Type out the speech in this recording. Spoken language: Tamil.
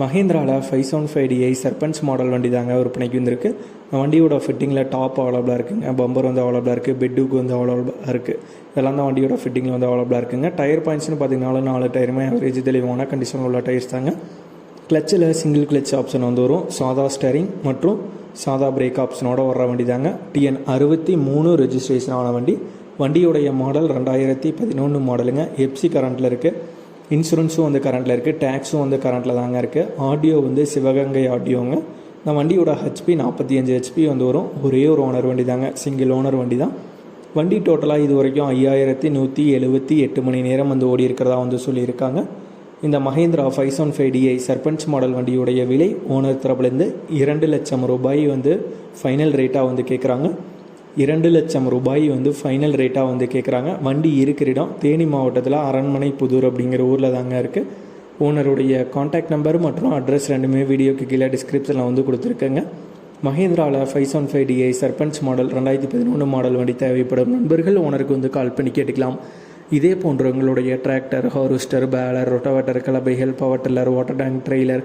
மஹேந்திராவில் five seven five DI Sarpanch model வண்டி தாங்க விற்பனைக்கு வந்திருக்கு. இந்த வண்டியோட ஃபிட்டிங்கில் டாப் அவைலபிளாக இருக்குங்க. பம்பர் வந்து அவைலபிளாக இருக்குது பெட்டுக்கு வந்து அவைலபிளாக இருக்குது இதெல்லாம் தான் வண்டியோட ஃபிட்டிங்கில் வந்து அவைலபிளாக இருக்குங்க. டயர் பாயிண்ட்ஸ்னு பார்த்தீங்கன்னா நாலு டயருமே அவரேஜ் தெளிவான கண்டிஷன் உள்ள டயர்ஸ் தாங்க. கிளச்சில் சிங்கிள் கிளச் ஆப்ஷன் வந்து வரும். சாதா ஸ்டேரிங் மற்றும் சாதா பிரேக் ஆப்ஷனோட வர்ற வண்டி தாங்க. டிஎன் அறுபத்தி மூணு ரெஜிஸ்ட்ரேஷன் ஆன வண்டி. வண்டியுடைய மாடல் ரெண்டாயிரத்தி பதினொன்று மாடலுங்க எப்சி கரண்ட்டில் இருக்குது இன்சூரன்ஸும் வந்து கரண்ட்டில் இருக்குது டேக்ஸும் வந்து கரண்ட்டில் தாங்க இருக்குது ஆடியோ வந்து சிவகங்கை ஆடியோங்க இந்த வண்டியோட ஹெச்பி நாற்பத்தி அஞ்சு ஹெச்பி வந்து வரும். ஒரே ஒரு ஓனர் வண்டி தாங்க. சிங்கிள் ஓனர் வண்டி தான். வண்டி டோட்டலாக இது வரைக்கும் ஐயாயிரத்தி நூற்றி எழுபத்தி எட்டு மணி நேரம் வந்து ஓடி இருக்கிறதா வந்து சொல்லியிருக்காங்க. இந்த Mahindra five seven five DI Sarpanch model வண்டியுடைய விலை ஓனர் தரப்புலேருந்து இரண்டு லட்சம் ரூபாய் வந்து ஃபைனல் ரேட்டாக வந்து கேட்குறாங்க இரண்டு லட்சம் ரூபாய் வந்து ஃபைனல் ரேட்டாக வந்து கேட்குறாங்க வண்டி இருக்கிற இடம் தேனி மாவட்டத்தில் அரண்மனை புதூர் அப்படிங்கிற ஊரில் தாங்க இருக்குது ஓனருடைய காண்டாக்ட் நம்பர் மற்றும் அட்ரஸ் ரெண்டுமே வீடியோக்கு கீழே டிஸ்கிரிப்ஷனில் வந்து கொடுத்துருக்கேங்க. மஹேந்திராவில் five seven five DI Sarpanch model ரெண்டாயிரத்தி பதினொன்று மாடல் வண்டி தேவைப்படும். நண்பர்கள் ஓனருக்கு வந்து கால் பண்ணி கேட்டுக்கலாம். இதே போன்ற உங்களுடைய tractor harvester baler rotavator கலபைகள் power tiller water tank trailer